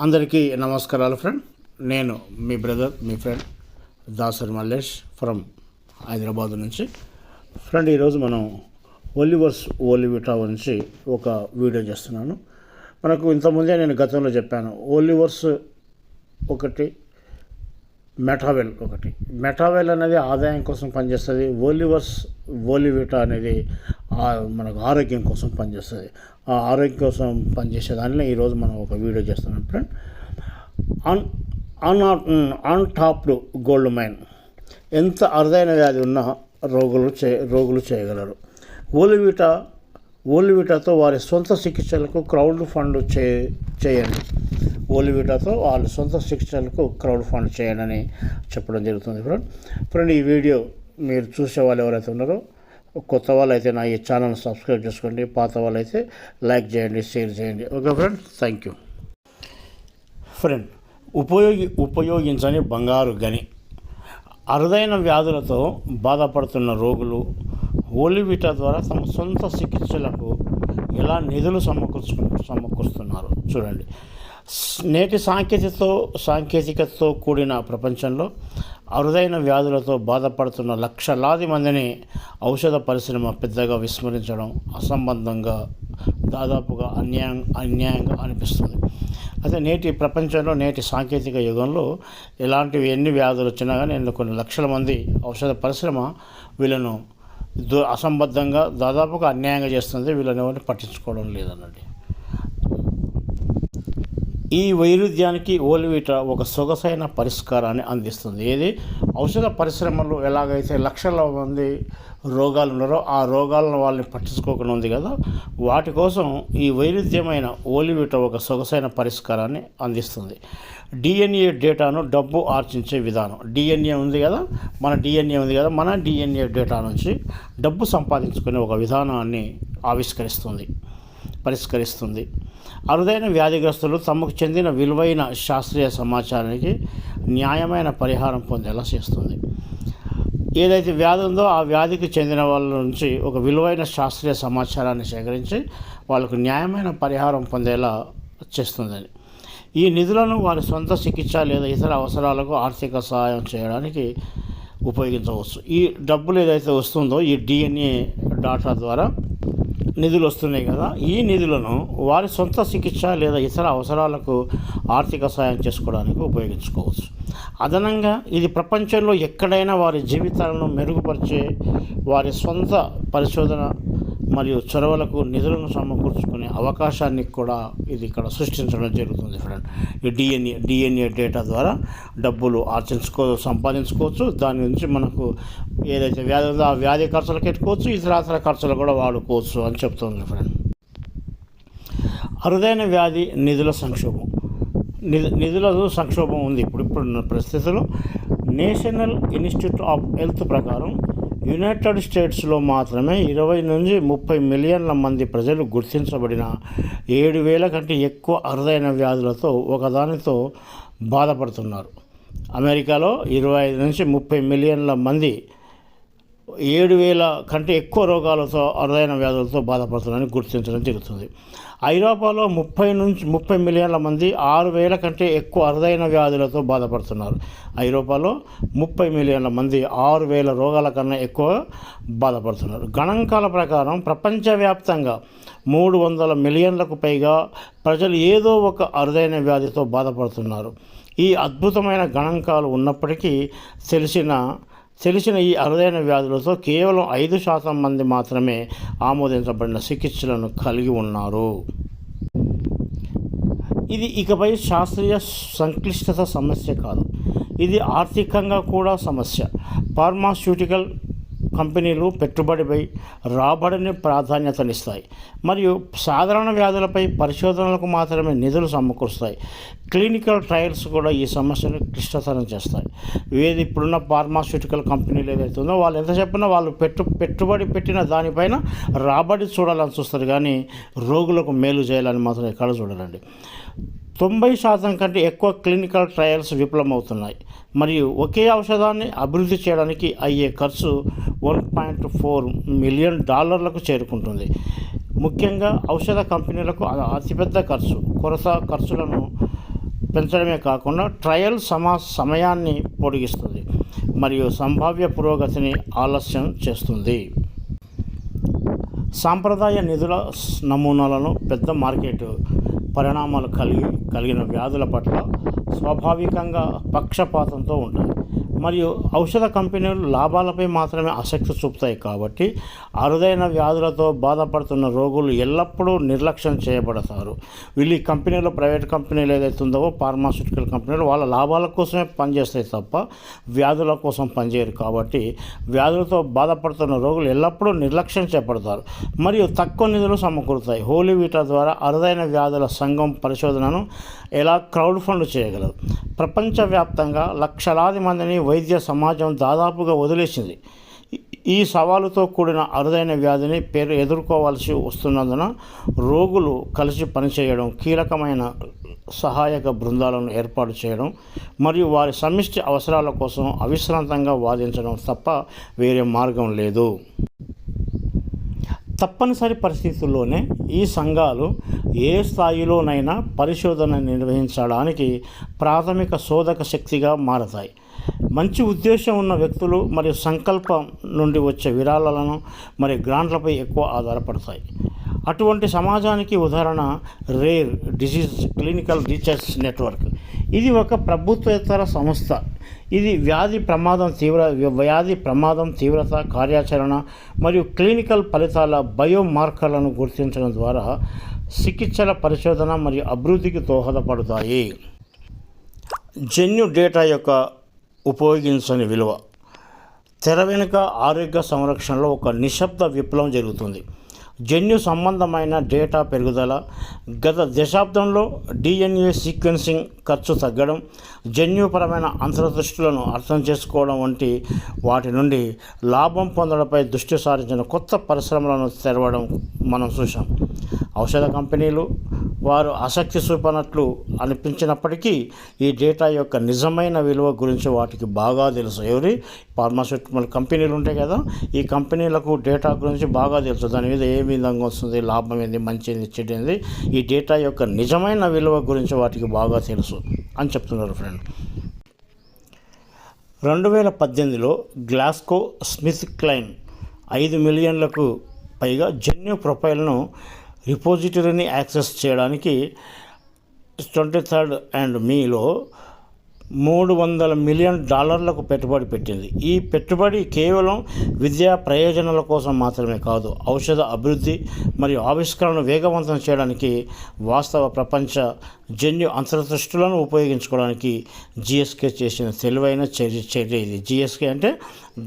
అందరికీ నమస్కారాలు ఫ్రెండ్ నేను మీ బ్రదర్ మీ ఫ్రెండ్ దాసరి మల్లేష్ ఫ్రమ్ హైదరాబాద్ నుంచి. ఫ్రెండ్ ఈరోజు మనం ఒలివర్స్ ఓలివిటా నుంచి ఒక వీడియో చేస్తున్నాను. మనకు ఇంతకుముందే నేను గతంలో చెప్పాను ఓలివర్స్ ఒకటి మెటావెల్ ఒకటి. మెటావెల్ అనేది ఆదాయం కోసం పనిచేస్తుంది. ఓలివర్స్ ఓలివిటా అనేది మనకు ఆరోగ్యం కోసం పనిచేస్తుంది. ఆ ఆరోగ్యం కోసం పనిచేసే దానిలో ఈరోజు మనం ఒక వీడియో చేస్తున్నాం friend. Un un untapped gold mine. ఎంత అరుదైన వ్యాధి ఉన్నా రోగులు చే రోగులు చేయగలరు. ఓలివిటా ఓలివిటాతో వారి సొంత చికిత్సలకు క్రౌడ్ ఫండ్ చే చేయండి. ఓలివిటాతో వాళ్ళ సొంత చికిత్సలకు క్రౌడ్ ఫండ్ చేయండి అని చెప్పడం జరుగుతుంది ఫ్రెండ్. ఫ్రెండ్ ఈ వీడియో మీరు చూసే వాళ్ళు ఎవరైతే ఉన్నారో కొత్త వాళ్ళు అయితే నా ఈ ఛానల్ సబ్స్క్రైబ్ చేసుకోండి పాత వాళ్ళు అయితే లైక్ చేయండి షేర్ చేయండి. Okay friend thank you. Friend ఉపయోగి ఉపయోగించని బంగారు గని. అరుదైన వ్యాధులతో బాధపడుతున్న రోగులు ఓలివిటా ద్వారా తమ సొంత చికిత్సలకు ఎలా నిధులు సమకూర్చు సమకూరుస్తున్నారు? చూడండి. నేటి సాంకేతికతో సాంకేతికతతో కూడిన ప్రపంచంలో అరుదైన వ్యాధులతో బాధపడుతున్న లక్షలాది మందిని ఔషధ పరిశ్రమ పెద్దగా విస్మరించడం అసంబద్ధంగా దాదాపుగా అన్యాయం అన్యాయంగా అనిపిస్తుంది. అయితే నేటి ప్రపంచంలో నేటి సాంకేతిక యుగంలో ఎలాంటివి ఎన్ని వ్యాధులు వచ్చినా కానీ నేను కొన్ని లక్షల మంది ఔషధ పరిశ్రమ వీళ్ళను దు అసంబద్ధంగా దాదాపుగా అన్యాయంగా చేస్తుంది. వీళ్ళని ఎవరిని పట్టించుకోవడం లేదన్నది ఈ వైరుధ్యానికి ఓలివిటా ఒక సొగసైన పరిష్కారాన్ని అందిస్తుంది. ఏది? ఔషధ పరిశ్రమలో ఎలాగైతే లక్షల మంది రోగాలు ఉన్నారో ఆ రోగాలను వాళ్ళని పట్టించుకోకుండా ఉంది కదా వాటి కోసం ఈ వైరుధ్యమైన ఓలివిట ఒక సొగసైన పరిష్కారాన్ని అందిస్తుంది. డిఎన్ఏ డేటాను డబ్బు ఆర్జించే విధానం. డిఎన్ఏ ఉంది కదా మన డిఎన్ఏ ఉంది కదా మన డిఎన్ఏ డేటా నుంచి డబ్బు సంపాదించుకునే ఒక విధానాన్ని ఆవిష్కరిస్తుంది పరిష్కరిస్తుంది. అరుదైన వ్యాధిగ్రస్తులు తమకు చెందిన విలువైన శాస్త్రీయ సమాచారానికి న్యాయమైన పరిహారం పొందేలా చేస్తుంది. ఏదైతే వ్యాధి ఉందో ఆ వ్యాధికి చెందిన వాళ్ళ నుంచి ఒక విలువైన శాస్త్రీయ సమాచారాన్ని సేకరించి వాళ్ళకు న్యాయమైన పరిహారం పొందేలా చేస్తుందని ఈ నిధులను వారి సొంత చికిత్స లేదా ఇతర అవసరాలకు ఆర్థిక సహాయం చేయడానికి ఉపయోగించవచ్చు. ఈ డబ్బులు ఏదైతే వస్తుందో ఈ డిఎన్ఏ డాటా ద్వారా నిధులు వస్తున్నాయి కదా ఈ నిధులను వారి సొంత చికిత్స లేదా ఇతర అవసరాలకు ఆర్థిక సాయం చేసుకోవడానికి ఉపయోగించుకోవచ్చు. అదనంగా ఇది ప్రపంచంలో ఎక్కడైనా వారి జీవితాలను మెరుగుపరిచే వారి సొంత పరిశోధన మరియు చొరవలకు నిధులను సమకూర్చుకునే అవకాశాన్ని కూడా ఇది ఇక్కడ సృష్టించడం జరుగుతుంది ఫ్రెండ్ ఈ డిఎన్ఏ డిఎన్ఏ డేటా ద్వారా డబ్బులు ఆర్జించుకో సంపాదించుకోవచ్చు. దాని నుంచి మనకు ఏదైతే వ్యాధి ఉందో ఆ వ్యాధి ఖర్చులకు పెట్టుకోవచ్చు ఇతర ఖర్చులు కూడా వాడుకోవచ్చు అని చెప్తుంది ఫ్రెండ్ అరుదైన వ్యాధి నిధుల సంక్షోభం. నిధు నిధుల సంక్షోభం ఉంది. ఇప్పుడు ఇప్పుడున్న పరిస్థితుల్లో నేషనల్ ఇన్స్టిట్యూట్ ఆఫ్ హెల్త్ ప్రకారం యునైటెడ్ స్టేట్స్లో మాత్రమే ఇరవై నుంచి ముప్పై మిలియన్ల మంది ప్రజలు గుర్తించబడిన ఏడు వేల కంటే ఎక్కువ అరుదైన వ్యాధులతో ఒకదానితో బాధపడుతున్నారు. అమెరికాలో ఇరవై ఐదు నుంచి ముప్పై మిలియన్ల మంది ఏడు వేల కంటే ఎక్కువ రోగాలతో అరుదైన వ్యాధులతో బాధపడుతున్నారని గుర్తించడం జరుగుతుంది. ఐరోపాలో ముప్పై నుంచి ముప్పై మిలియన్ల మంది ఆరు వేల కంటే ఎక్కువ అరుదైన వ్యాధులతో బాధపడుతున్నారు. ఐరోపాలో ముప్పై మిలియన్ల మంది ఆరు వేల రోగాల కన్నా ఎక్కువ బాధపడుతున్నారు. గణాంకాల ప్రకారం ప్రపంచవ్యాప్తంగా మూడు వందల మిలియన్లకు పైగా ప్రజలు ఏదో ఒక అరుదైన వ్యాధితో బాధపడుతున్నారు. ఈ అద్భుతమైన గణాంకాలు ఉన్నప్పటికీ తెలిసిన తెలిసిన ఈ అరుదైన వ్యాధులతో కేవలం ఐదు శాతం మంది మాత్రమే ఆమోదించబడిన చికిత్సలను కలిగి ఉన్నారు. ఇది ఇకపై శాస్త్రీయ సంక్లిష్టత సమస్య కాదు. ఇది ఆర్థికంగా కూడా సమస్య. ఫార్మాస్యూటికల్ కంపెనీలు పెట్టుబడిపై రాబడిని ప్రాధాన్యతనిస్తాయి. మరియు సాధారణ వ్యాధులపై పరిశోధనలకు మాత్రమే నిధులు సమకూరుస్తాయి. క్లినికల్ ట్రయల్స్ కూడా ఈ సమస్యను క్లిష్టతరం చేస్తాయి. ఏది ఇప్పుడున్న ఫార్మాస్యూటికల్ కంపెనీలు ఏదైతే ఉందో వాళ్ళు ఎంత చెప్పినా వాళ్ళు పెట్టు పెట్టుబడి పెట్టిన దానిపైన రాబడి చూడాలని చూస్తారు. కానీ రోగులకు మేలు చేయాలని మాత్రం ఎక్కడ చూడాలండి తొంభై శాతం కంటే ఎక్కువ క్లినికల్ ట్రయల్స్ విఫలమవుతున్నాయి. మరియు ఒకే ఔషధాన్ని అభివృద్ధి చేయడానికి అయ్యే ఖర్చు వన్ పాయింట్ ఫోర్ మిలియన్ డాలర్లకు చేరుకుంటుంది. ముఖ్యంగా ఔషధ కంపెనీలకు అతిపెద్ద ఖర్చు కొరత ఖర్చులను పెంచడమే కాకుండా ట్రయల్ సమా సమయాన్ని పొడిగిస్తుంది మరియు సంభావ్య పురోగతిని ఆలస్యం చేస్తుంది. సాంప్రదాయ నిధుల నమూనాలను పెద్ద మార్కెట్ పరిణామాలు కలిగి కలిగిన వ్యాధుల పట్ల స్వాభావికంగా పక్షపాతంతో ఉంటాయి. మరియు ఔషధ కంపెనీలు లాభాలపై మాత్రమే ఆసక్తి చూపుతాయి కాబట్టి అరుదైన వ్యాధులతో బాధపడుతున్న రోగులు ఎల్లప్పుడూ నిర్లక్ష్యం చేయబడతారు. వీళ్ళు ఈ కంపెనీలు ప్రైవేట్ కంపెనీలు ఏదైతే ఉందో ఫార్మాస్యూటికల్ కంపెనీలు వాళ్ళ లాభాల కోసమే పనిచేస్తాయి తప్ప వ్యాధుల కోసం పనిచేయరు కాబట్టి వ్యాధులతో బాధపడుతున్న రోగులు ఎల్లప్పుడూ నిర్లక్ష్యం చేపడతారు. మరియు తక్కువ నిధులు సమకూరుతాయి. హోలీ వీటా ద్వారా అరుదైన వ్యాధుల సంఘం పరిశోధనను ఎలా క్రౌడ్ ఫండ్ చేయగలదు? ప్రపంచవ్యాప్తంగా లక్షలాది మందిని వైద్య సమాజం దాదాపుగా వదిలేసింది. ఈ- సవాలుతో కూడిన అరుదైన వ్యాధిని పేరు ఎదుర్కోవాల్సి వస్తున్నందున రోగులు కలిసి పనిచేయడం కీలకమైన సహాయక బృందాలను ఏర్పాటు చేయడం మరియు వారి సమిష్టి అవసరాల కోసం అవిశ్రాంతంగా వాదించడం తప్ప వేరే మార్గం లేదు. తప్పనిసరి పరిస్థితుల్లోనే ఈ సంఘాలు ఏ స్థాయిలోనైనా పరిశోధన నిర్వహించడానికి ప్రాథమిక శోధక శక్తిగా మారతాయి. మంచి ఉద్దేశం ఉన్న వ్యక్తులు మరియు సంకల్పం నుండి వచ్చే విరాళాలను మరియు గ్రాంట్లపై ఎక్కువ ఆధారపడతాయి. అటువంటి సమాజానికి ఉదాహరణ rare disease clinical research network. ఇది ఒక ప్రభుత్వేతర సంస్థ. ఇది వ్యాధి ప్రమాదం తీవ్ర వ్యాధి ప్రమాదం తీవ్రత కార్యాచరణ మరియు క్లినికల్ ఫలితాల బయోమార్కర్లను గుర్తించడం ద్వారా చికిత్సల పరిశోధన మరియు అభివృద్ధికి దోహదపడతాయి. జన్యు డేటా యొక్క ఉపయోగించని విలువ. తెర వెనుక ఆరోగ్య సంరక్షణలో ఒక నిశ్శబ్ద విప్లవం జరుగుతుంది. జన్యు సంబంధమైన డేటా పెరుగుదల గత దశాబ్దంలో డిఎన్ఏ సీక్వెన్సింగ్ ఖర్చు తగ్గడం జన్యుపరమైన అంతర్దృష్టులను అర్థం చేసుకోవడం వంటి వాటి నుండి లాభం పొందడంపై దృష్టి సారించిన కొత్త పరిశ్రమలను తెరవడం మనం చూసాం ఔషధ కంపెనీలు వారు ఆసక్తి చూపనట్లు అనిపించినప్పటికీ ఈ డేటా యొక్క నిజమైన విలువ గురించి వాటికి బాగా తెలుసు. ఎవరి? ఫార్మాస్యూటికల్ కంపెనీలు ఉంటాయి కదా ఈ కంపెనీలకు డేటా గురించి బాగా తెలుసు. దాని మీద ఏ విధంగా వస్తుంది లాభం ఏంది మంచి ఏంది ఈ డేటా యొక్క నిజమైన విలువ గురించి వాటికి బాగా తెలుసు అని చెప్తున్నారు ఫ్రెండ్ రెండు వేల పద్దెనిమిదిలో గ్లాస్కో స్మిత్ క్లైన్ ఐదు మిలియన్లకు పైగా జన్యు ప్రొఫైల్ను రిపోజిటరీని యాక్సెస్ చేయడానికి ట్వంటీ థర్డ్ అండ్ మీలో మూడు వందల మిలియన్ డాలర్లకు పెట్టుబడి పెట్టింది. ఈ పెట్టుబడి కేవలం విద్యా ప్రయోజనాల కోసం మాత్రమే కాదు ఔషధ అభివృద్ధి మరియు ఆవిష్కరణను వేగవంతం చేయడానికి వాస్తవ ప్రపంచ జన్యు అంతర్దృష్టులను ఉపయోగించుకోవడానికి జిఎస్కే చేసిన తెలివైన చర్య చర్య ఇది. జిఎస్కే అంటే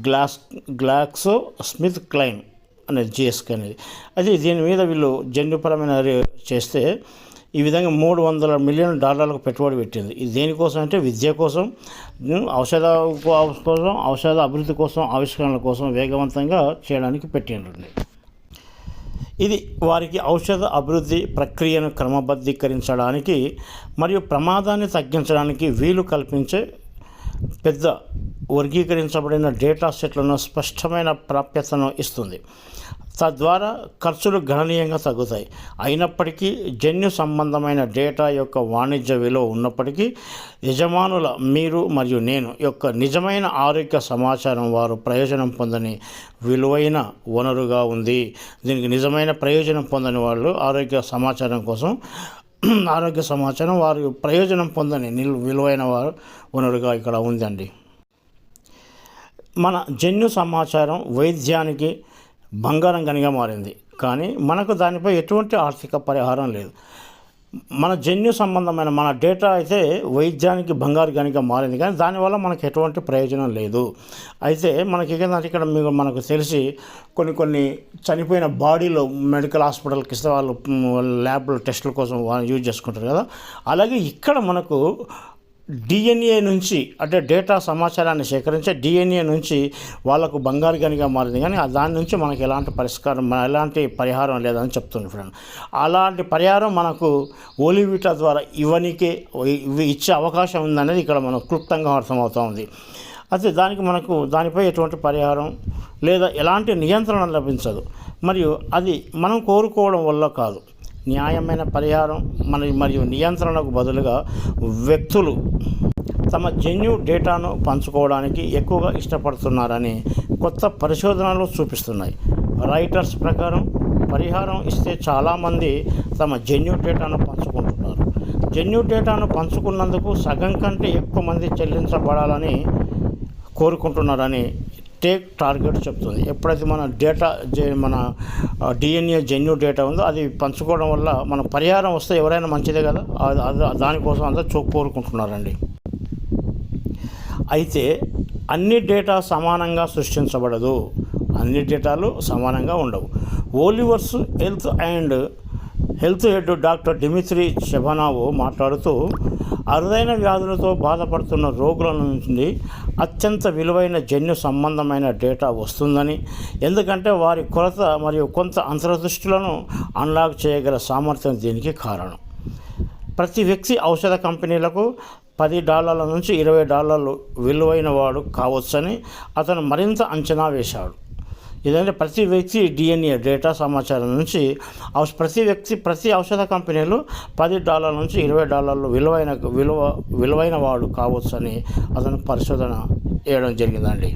గ్లాస్ గ్లాక్సో స్మిత్ క్లైన్ అనేది జిఎస్కే అనేది. అది దీని మీద వీళ్ళు జన్యుపరమైన చేస్తే ఈ విధంగా మూడు వందల మిలియన్ డాలర్లకు పెట్టుబడి పెట్టింది. ఇది దేనికోసం అంటే విద్య కోసం ఔషధ కోసం ఔషధ అభివృద్ధి కోసం ఆవిష్కరణల కోసం వేగవంతంగా చేయడానికి పెట్టిండ్రండి ఇది వారికి ఔషధ అభివృద్ధి ప్రక్రియను క్రమబద్ధీకరించడానికి మరియు ప్రమాదాన్ని తగ్గించడానికి వీలు కల్పించే పెద్ద వర్గీకరించబడిన డేటా సెట్లను స్పష్టమైన ప్రాప్యతను ఇస్తుంది. తద్వారా ఖర్చులు గణనీయంగా తగ్గుతాయి. అయినప్పటికీ జన్యు సంబంధమైన డేటా యొక్క వాణిజ్య విలువ ఉన్నప్పటికీ యజమానుల మీరు మరియు నేను యొక్క నిజమైన ఆరోగ్య సమాచారం వారు ప్రయోజనం పొందని విలువైన వనరుగా ఉంది. దీనికి నిజమైన ప్రయోజనం పొందని వాళ్ళు ఆరోగ్య సమాచారం కోసం ఆరోగ్య సమాచారం వారు ప్రయోజనం పొందని నిల్ విలువైన వారు వనరుగా ఇక్కడ ఉందండి. మన జన్యు సమాచారం వైద్యానికి బంగారం గనిగా మారింది. కానీ మనకు దానిపై ఎటువంటి ఆర్థిక పరిహారం లేదు. మన జన్యు సంబంధమైన మన డేటా అయితే వైద్యానికి బంగారు గనిగా మారింది. కానీ దానివల్ల మనకు ఎటువంటి ప్రయోజనం లేదు. అయితే మనకి ఏంటంటే ఇక్కడ మీకు మనకు తెలిసి కొన్ని కొన్ని చనిపోయిన బాడీలో మెడికల్ హాస్పిటల్కి ఇస్తే వాళ్ళు ల్యాబ్లో టెస్టుల కోసం యూజ్ చేసుకుంటారు కదా. అలాగే ఇక్కడ మనకు డిఎన్ఏ నుంచి అంటే డేటా సమాచారాన్ని సేకరించే డిఎన్ఏ నుంచి వాళ్ళకు బంగారు గనిగా మారింది. కానీ ఆ దాని నుంచి మనకు ఎలాంటి పరిష్కారం ఎలాంటి పరిహారం లేదని చెప్తుంది ఫ్రెండ్. అలాంటి పరిహారం మనకు ఓలివిటా ద్వారా ఇవ్వనికే ఇవి ఇచ్చే అవకాశం ఉందనేది ఇక్కడ మనకు క్లుప్తంగా అర్థమవుతా ఉంది. అయితే దానికి మనకు దానిపై ఎటువంటి పరిహారం లేదా ఎలాంటి నియంత్రణ లభించదు. మరియు అది మనం కోరుకోవడం వల్ల కాదు. న్యాయమైన పరిహారం మన మరియు నియంత్రణకు బదులుగా వ్యక్తులు తమ జన్యు డేటాను పంచుకోవడానికి ఎక్కువగా ఇష్టపడుతున్నారని కొత్త పరిశోధనలు చూపిస్తున్నాయి. రైటర్స్ ప్రకారం పరిహారం ఇస్తే చాలామంది తమ జన్యు డేటాను పంచుకుంటున్నారు. జన్యు డేటాను పంచుకున్నందుకు సగం కంటే ఎక్కువ మంది చెల్లించబడాలని కోరుకుంటున్నారని టేక్ టార్గెట్ చెప్తుంది. ఎప్పుడైతే మన డేటా మన డిఎన్ఏ జన్యు డేటా ఉందో అది పంచుకోవడం వల్ల మన పరిహారం వస్తే ఎవరైనా మంచిదే కదా? అది- అది- దానికోసం అంతా చూ కోరుకుంటున్నారండి అయితే అన్ని డేటా సమానంగా సృష్టించబడదు. అన్ని డేటాలు సమానంగా ఉండవు. Olivers health and health head doctor Dimitri శబనావో మాట్లాడుతూ అరుదైన వ్యాధులతో బాధపడుతున్న రోగుల నుంచి అత్యంత విలువైన జన్యు సంబంధమైన డేటా వస్తుందని ఎందుకంటే వారి కొరత మరియు కొంత అంతర్దృష్టులను అన్లాక్ చేయగల సామర్థ్యం దీనికి కారణం. ప్రతి వ్యక్తి ఔషధ కంపెనీలకు పది డాలర్ల నుంచి ఇరవై డాలర్లు విలువైన వాడు కావచ్చని అతను మరింత అంచనా వేశాడు. ఏదంటే ప్రతి వ్యక్తి డిఎన్ఏ డేటా సమాచారం నుంచి ప్రతి వ్యక్తి ప్రతి ఔషధ కంపెనీలు పది డాలర్ల నుంచి ఇరవై డాలర్లు విలువైన విలువ విలువైన వాడు కావచ్చని అతను పరిశోధన చేయడం జరిగిందండి.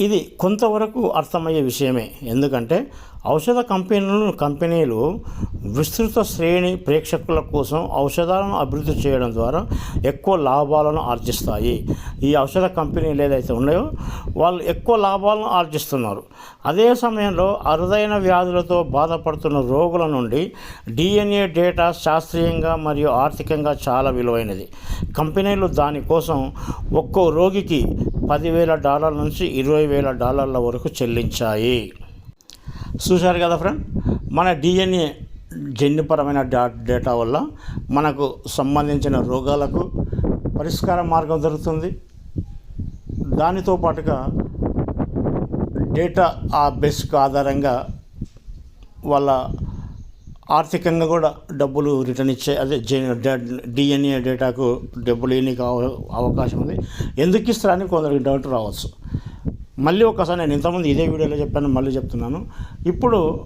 ఇది కొంతవరకు అర్థమయ్యే విషయమే. ఎందుకంటే ఔషధ కంపెనీలు కంపెనీలు విస్తృత శ్రేణి ప్రేక్షకుల కోసం ఔషధాలను అభివృద్ధి చేయడం ద్వారా ఎక్కువ లాభాలను ఆర్జిస్తాయి. ఈ ఔషధ కంపెనీలు ఏదైతే ఉన్నాయో వాళ్ళు ఎక్కువ లాభాలను ఆర్జిస్తున్నారు. అదే సమయంలో అరుదైన వ్యాధులతో బాధపడుతున్న రోగుల నుండి డిఎన్ఏ డేటా శాస్త్రీయంగా మరియు ఆర్థికంగా చాలా విలువైనది. కంపెనీలు దానికోసం ఒక్కో రోగికి పదివేల డాలర్ల నుంచి ఇరవై వేల డాలర్ల వరకు చెల్లించాయి. చూశారు కదా ఫ్రెండ్? మన డిఎన్ఏ జన్యుపరమైన డా డేటా వల్ల మనకు సంబంధించిన రోగాలకు పరిష్కార మార్గం దొరుకుతుంది. దానితో పాటుగా డేటా ఆ బేసిక్ ఆధారంగా వాళ్ళ ఆర్థికంగా కూడా డబ్బులు రిటర్న్ ఇచ్చే అదే డిఎన్ఏ డేటాకు డబ్బులు ఇవ్వడానికి అవ- అవకాశం ఉంది. ఎందుకు ఇస్తారని కొందరికి డౌట్ రావచ్చు. మళ్ళీ ఒకసారి నేను ఇంతకుముందు ఇదే వీడియోలో చెప్పాను మళ్ళీ చెప్తున్నాను. ఇప్పుడు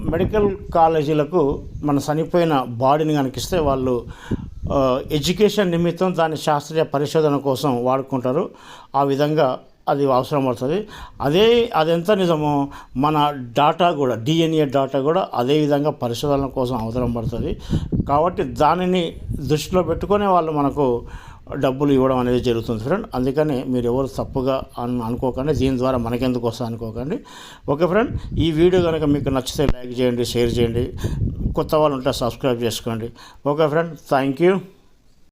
మెడికల్ కాలేజీలకు మన చనిపోయిన బాడీని కనిపిస్తే వాళ్ళు ఎడ్యుకేషన్ నిమిత్తం దాని శాస్త్రీయ పరిశోధన కోసం వాడుకుంటారు. ఆ విధంగా అది అవసరం పడుతుంది. అదే అదెంత నిజమో మన డాటా కూడా డిఎన్ఏ డాటా కూడా అదే విధంగా పరిశోధన కోసం అవసరం పడుతుంది. కాబట్టి దానిని దృష్టిలో పెట్టుకునే వాళ్ళు మనకు డబ్బులు ఇవ్వడం అనేది జరుగుతుంది ఫ్రెండ్. అందుకని మీరు ఎవరు తప్పుగా అను అనుకోకండి. దీని ద్వారా మనకెందుకు వస్తా అనుకోకండి. ఓకే ఫ్రెండ్ ఈ వీడియో కనుక మీకు నచ్చితే లైక్ చేయండి షేర్ చేయండి. కొత్త వాళ్ళు ఉంటే సబ్స్క్రైబ్ చేసుకోండి. Okay friend thank you.